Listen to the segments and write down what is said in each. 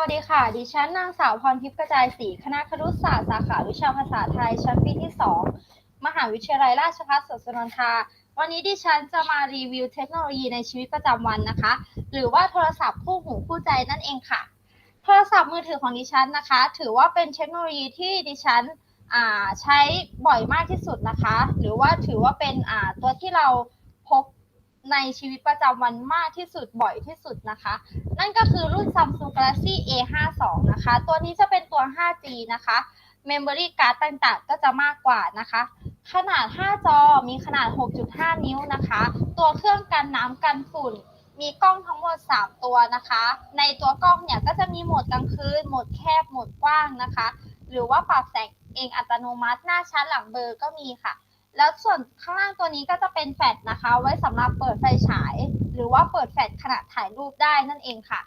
วัสดีค่ะ ดิฉันนางสาวพรทิพย์กระจายศรีคณะครุศาสตร์สาขาวิชาภาษาไทย ชั้นปีที่ 2 มหาวิทยาลัยราชภัฏสวนสุนทราวันนี้ดิฉันจะมารีวิวเทคโนโลยีในชีวิตประจำวันนะคะ หรือว่าโทรศัพท์คู่หูคู่ใจนั่นเองค่ะ โทรศัพท์มือถือของดิฉันนะคะ ถือว่าเป็นเทคโนโลยีที่ดิฉันใช้บ่อยมากที่สุดนะคะ หรือว่าถือว่าเป็นตัวที่เรา ในชีวิตประจำวันมากที่สุดบ่อยที่สุดนะคะ นั่นก็คือรุ่น Samsung Galaxy A52 นะคะ ตัวนี้จะเป็นตัว 5G นะคะ Memory Card ต่างๆ ก็จะมากกว่านะคะ ขนาด 5 จอมีขนาด 6.5 นิ้วนะคะ ตัวเครื่องกันน้ำกันฝุ่น มีกล้องทั้งหมด 3 ตัวนะคะ ในตัวกล้องเนี่ยก็จะมีโหมดกลางคืน โหมดแคบ โหมดกว้างนะคะ หรือว่าปรับแสงเองอัตโนมัติหน้าชัดหลังเบลอก็มีค่ะ แล้วส่วนข้างล่างตัวนี้ก็จะเป็นแฟลชนะคะ ไว้สำหรับเปิดไฟฉาย หรือว่าเปิดแฟลชขณะถ่ายรูปได้นั่นเองค่ะ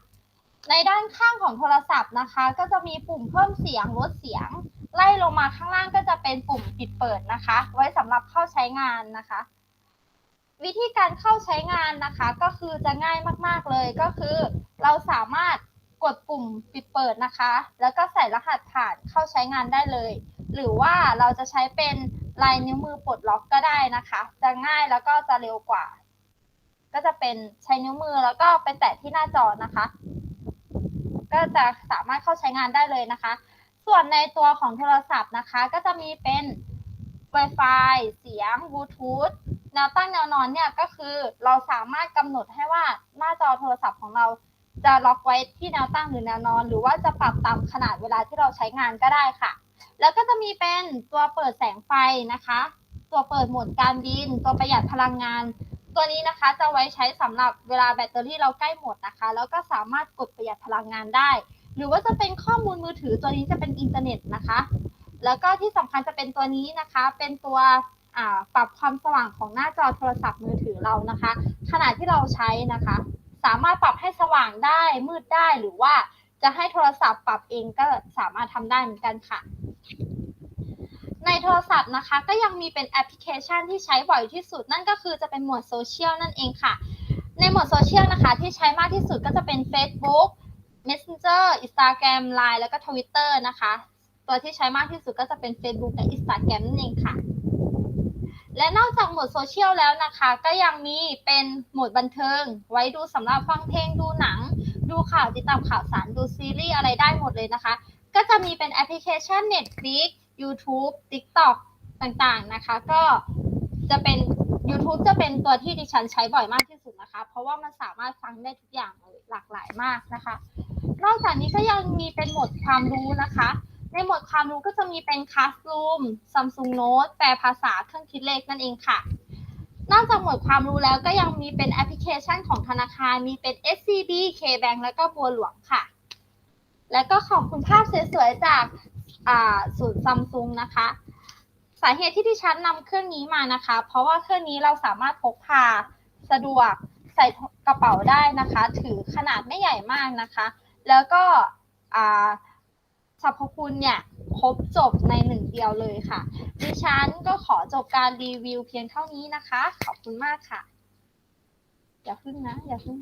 ในด้านข้างของโทรศัพท์นะคะ ก็จะมีปุ่มเพิ่มเสียงลดเสียง ไล่ลงมาข้างล่างก็จะเป็นปุ่มปิดเปิดนะคะ ไว้สำหรับเข้าใช้งานนะคะ วิธีการเข้าใช้งานนะคะ ก็คือจะง่ายมากๆเลยก็คือ เราสามารถกดปุ่มปิดเปิดนะคะ แล้วก็ใส่รหัสผ่านเข้าใช้งานได้เลย หรือว่าเราจะใช้เป็น ลายนิ้วมือปลดล็อกก็ได้นะคะ จะง่ายแล้วก็จะเร็วกว่า ก็จะเป็นใช้นิ้วมือแล้วก็ไปแตะที่หน้าจอนะคะ ก็จะสามารถเข้าใช้งานได้เลยนะคะ ส่วนในตัวของโทรศัพท์นะคะ ก็จะมีเป็น Wi-Fi เสียงบลูทูธแนวตั้งแนวนอนเนี่ยก็คือเราสามารถกำหนดให้ว่าหน้าจอโทรศัพท์ของเราจะล็อกไว้ที่แนวตั้งหรือแนวนอน หรือว่าจะปรับตามขนาดเวลาที่เราใช้งานก็ได้ค่ะ แล้วก็จะมีเป็นตัวเปิดแสงไฟนะคะ ตัวเปิดโหมดการบิน ตัวประหยัดพลังงาน ตัวนี้นะคะจะไว้ใช้สำหรับเวลาแบตเตอรี่เราใกล้หมดนะคะ แล้วก็สามารถกดประหยัดพลังงานได้ หรือว่าจะเป็นข้อมูลมือถือตัวนี้จะเป็นอินเทอร์เน็ตนะคะ แล้วก็ที่สำคัญจะเป็นตัวนี้นะคะ เป็นตัวปรับความสว่างของหน้าจอโทรศัพท์มือถือเรานะคะ ขณะที่เราใช้นะคะ สามารถปรับให้สว่างได้มืดได้หรือว่าจะให้โทรศัพท์ปรับเองก็สามารถทำได้เหมือนกันค่ะ ในโทรศัพท์นะคะ ก็ยังมีเป็นแอปพลิเคชันที่ใช้บ่อยที่สุด นั่นก็คือจะเป็นหมวดโซเชียลนั่นเองค่ะ ในหมวดโซเชียลนะคะที่ใช้มากที่สุดก็จะเป็น Facebook Messenger Instagram Line แล้วก็ Twitter นะคะ ตัวที่ใช้มากที่สุดก็จะเป็น Facebook และ Instagram นั่นเองค่ะ และนอกจากหมวดโซเชียลแล้วนะคะ ก็ยังมีเป็นหมวดบันเทิง ไว้ดูสำหรับฟังเพลงดูหนัง ดูข่าวติดตามข่าวสารดูซีรีส์อะไรได้หมดเลยนะคะ ก็จะมีเป็นแอปพลิเคชัน Netflix YouTube TikTok ต่างๆนะคะ ก็จะเป็น YouTube จะเป็นตัวที่ดิฉันใช้บ่อยมากที่สุดนะคะ เพราะว่ามันสามารถฟังได้ทุกอย่างเลยหลากหลายมากนะคะ นอกจากนี้ก็ยังมีเป็นโหมดความรู้นะคะ ในโหมดความรู้ก็จะมีเป็น Classroom Samsung Note แปลภาษาเครื่องคิดเลขนั่นเองค่ะ นอกจากโหมดความรู้แล้วก็ยังมีเป็นแอปพลิเคชันของธนาคาร มีเป็น SCB KBank แล้วก็บัวหลวงค่ะ แล้วก็ขอบคุณภาพสวยๆจาก ศูนย์ซัมซุงนะคะ สาเหตุที่ดิฉันนำเครื่องนี้มานะคะ เพราะว่าเครื่องนี้เราสามารถพกพาสะดวกใส่กระเป๋าได้นะคะ ถือขนาดไม่ใหญ่มากนะคะ แล้วก็อ่าสรรพคุณเนี่ยครบจบในหนึ่งเดียวเลยค่ะ ดิฉันก็ขอจบการรีวิวเพียงเท่านี้นะคะ ขอบคุณมากค่ะ อย่าพึ่งนะ อย่าพึ่ง